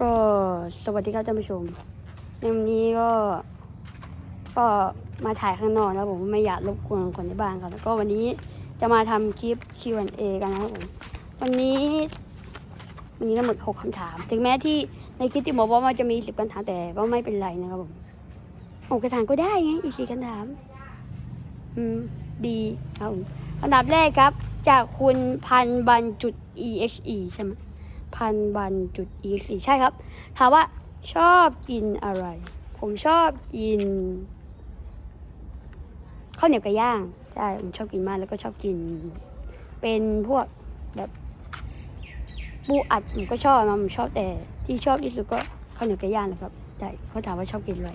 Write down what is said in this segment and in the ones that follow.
ก็สวัสดีครับท่านผู้ชมในวันนี้ก็ ก็มาถ่ายข้างนอกนะครับผมไม่อยากรบกวนคนในบ้านครับแล้วก็วันนี้จะมาทำคลิป Q&A กันนะครับผมวันนี้วันนี้ทั้งหมดหกคำถาม ถึงแม้ที่ในคลิปที่บอกว่ามันจะมีสิบคำถามแต่ก็ไม่เป็นไรนะครับผมหกคำถามก็ได้ไงอีกสี่คำถาม อืม ดีครับผมอันดับแรกครับ จากคุณพันบันจุด exe ใช่ไหม พันบันจุด exe ใช่ครับ ถามว่าชอบกินอะไร ผมชอบกินข้าวเหนียวไก่ย่าง ใช่ ผมชอบกินมากแล้วก็ชอบกิน เป็นพวกแบบปูอัดผมก็ชอบนะผมชอบแต่ที่ชอบที่สุดก็ข้าวเหนียวไก่ย่างนะครับใช่เขาถามว่าชอบกินอะไร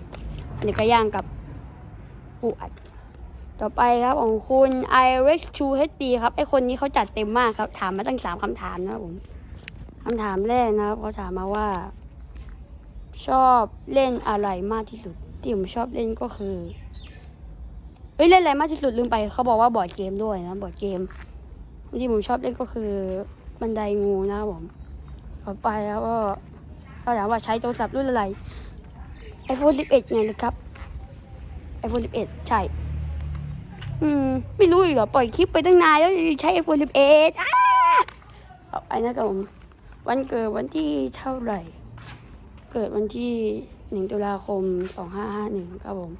ข้าวเหนียวไก่ย่างกับปูอัด ต่อไปครับของคุณ Irish True HD ครับไอคนนี้เขาจัดเต็มมากครับ ถามมาตั้งสามคำถามนะครับผม คำถามแรกนะครับเขาถามมาว่า ชอบเล่นอะไรมากที่สุด ที่ผมชอบเล่นก็คือเฮ้ยเล่นอะไรมากที่สุดลืมไปเขาบอกว่าบอร์ดเกมด้วยนะบอร์ดเกมที่ผมชอบเล่นก็คือบันไดงูนะครับผมต่อไปแล้วก็เขาถามว่าใช้โทรศัพท์รุ่นอะไร iPhone 11 ไงเลยครับ iPhone 11 ใช่ อืม ไม่รู้อีกเหรอ ปล่อยคลิปไปตั้งนานแล้วใช้ iPhone 11อ้าต่อไปนะครับผม วันเกิดวันที่เท่าไหร่ เกิดวันที่หนึ่งตุลาคมสองห้าห้าหนึ่งครับผม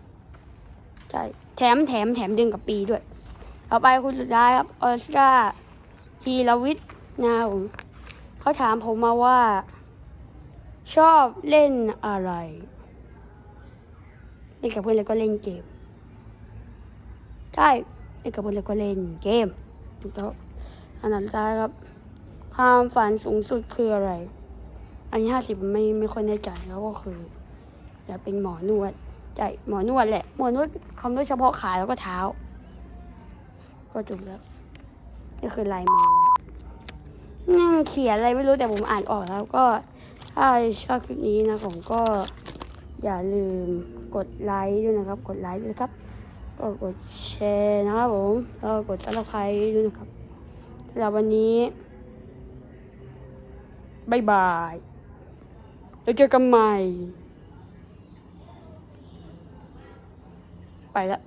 ใช่ แถมแถมแถมดือนกับปีด้วยต่อไปคุณสุดท้ายครับ ออสการ์ฮีรวิทย์นะครับผมเขาถามผมมาว่า ชอบเล่นอะไร เล่นกับเพื่อนแล้วก็เล่นเกม ใช่ เล่นกับเพื่อนแล้วก็เล่นเกมถูกต้องอันนั้นท้าครับ ความฝันสูงสุดคืออะไร อันนี้ห้าสิบไม่ไม่ค่อยแน่ใจแล้วก็คืออยากเป็นหมอนวดใช่หมอนวดแหละ หมอนวดคำนวดเฉพาะขาแล้วก็เท้า ก็จบแล้วนี่คือลายมือนั่งเขียนอะไรไม่รู้แต่ผมอ่านออกแล้วก็ถ้าชอบคลิปนี้นะผมก็อย่าลืมกดไลค์ด้วยนะครับ กดไลค์ด้วยครับ ก็กดแชร์นะครับผมแล้วก็กดซับสไครต์ด้วยนะครับสำหรับวันนี้ บายบายแล้